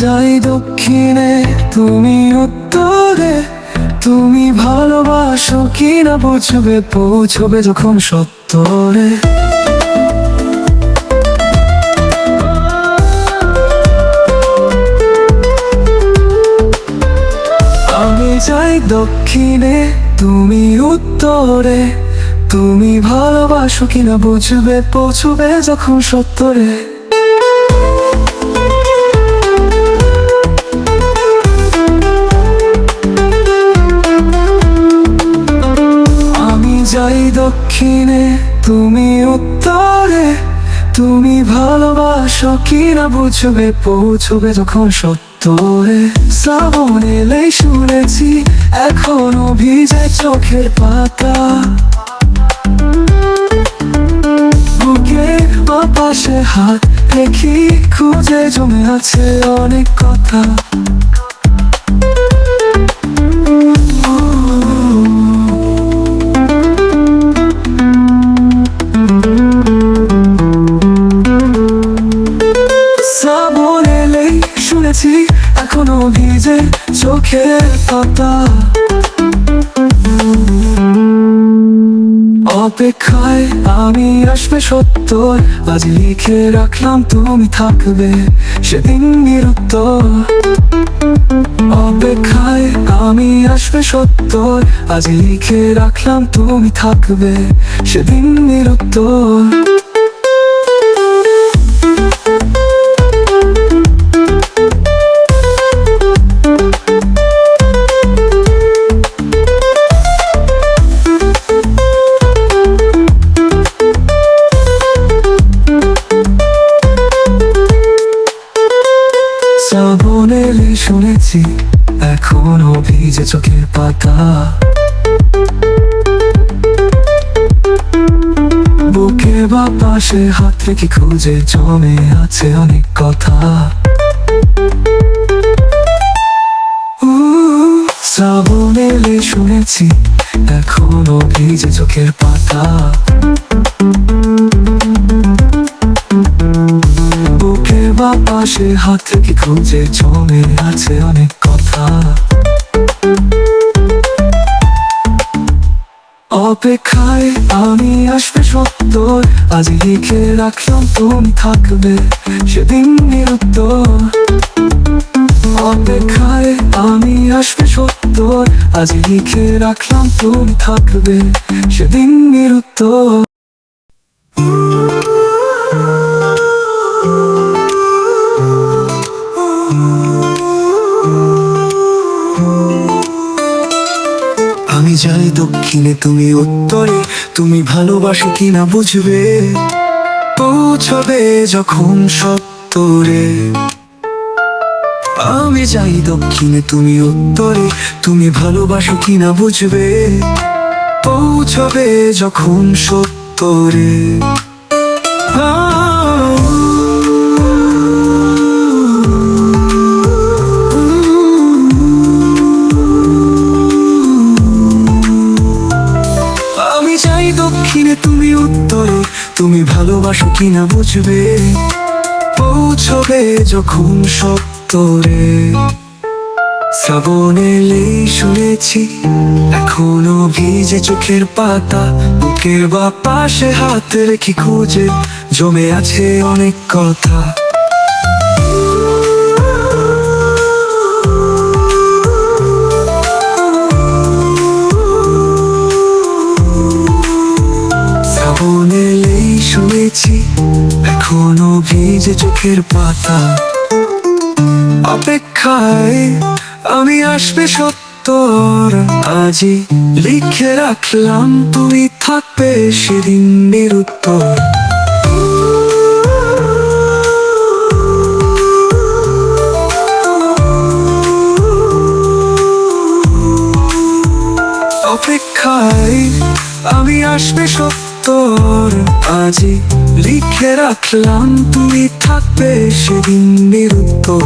যাই দক্ষিণে, তুমি উত্তরে। তুমি ভালোবাসো কি না বুঝবে পৌঁছবে যখন সত্তরে। আমি যাই দক্ষিণে, তুমি উত্তরে। তুমি ভালোবাসো কিনা বুঝবে পৌঁছবে যখন সত্তরে। দক্ষিণে তুমি উত্তরে, তুমি ভালোবাসো কিনা বুঝবে, পৌঁছবে যখন সত্তরে। শ্রাবণ এলেই শুনেছি, এখনও ভিজে চোখের পাতা। বুকে পাশে হাত দেখি খুঁজে জমে আছে অনেক কথা। চোখের পাতা অপেক্ষায় আমি আসবে সত্তর আজ লিখে রাখলাম, তুমি থাকবে সেদিন নিরুত্তর অপেক্ষায় আমি আসবে সত্তর আজ লিখে রাখলাম, তুমি থাকবে সেদিন নিরুত্তর শুনেছি এখনও ভিজে চোখের পাতা বুকে বা পাশে হাত রেখে খুঁজে জমে আছে অনেক কথা শ্রাবণ এলে শুনেছি এখনও ভিজে চোখের পাতা বুকে বা পাশে হাত রেখে খুঁজে জমে আছে অনেক কথা। অপেক্ষায় আমি আসবে সত্তর আজ লিখে রাখলাম তুমি থাকবে সেদিন নিরুত্তর অপেক্ষায় আমি আসবে আজ লিখে রাখলাম তুমি থাকবে সেদিন নিরুত্তর আমি যাই দক্ষিণে, তুমি উত্তরে। তুমি ভালোবাসো কিনা বুঝবে? পৌঁছবে যখন সত্তরে। আমি যাই দক্ষিণে, তুমি উত্তরে। তুমি ভালোবাসো কিনা বুঝবে? পৌঁছবে যখন সত্তরে। তুমি ভালোবাসো কিনা বুঝবে? পৌঁছবে যখন সত্তরে শ্রাবণ এলেই শুনেছি, এখনও ভিজে চোখের পাতা, বুকের বা পাশে হাত রেখে খুঁজে, জমে আছে অনেক কথা। এখনও ভিজে চোখের পাতা। অপেক্ষায় আমি আসবে সত্তর। আজই লিখে রাখলাম, তুমি থাকবে সেদিন নিরুত্তর। অপেক্ষায় আমি আসবে সত্তর। আজই লিখে রাখলাম তুমি থাকবে সেদিন নিরুত্তর।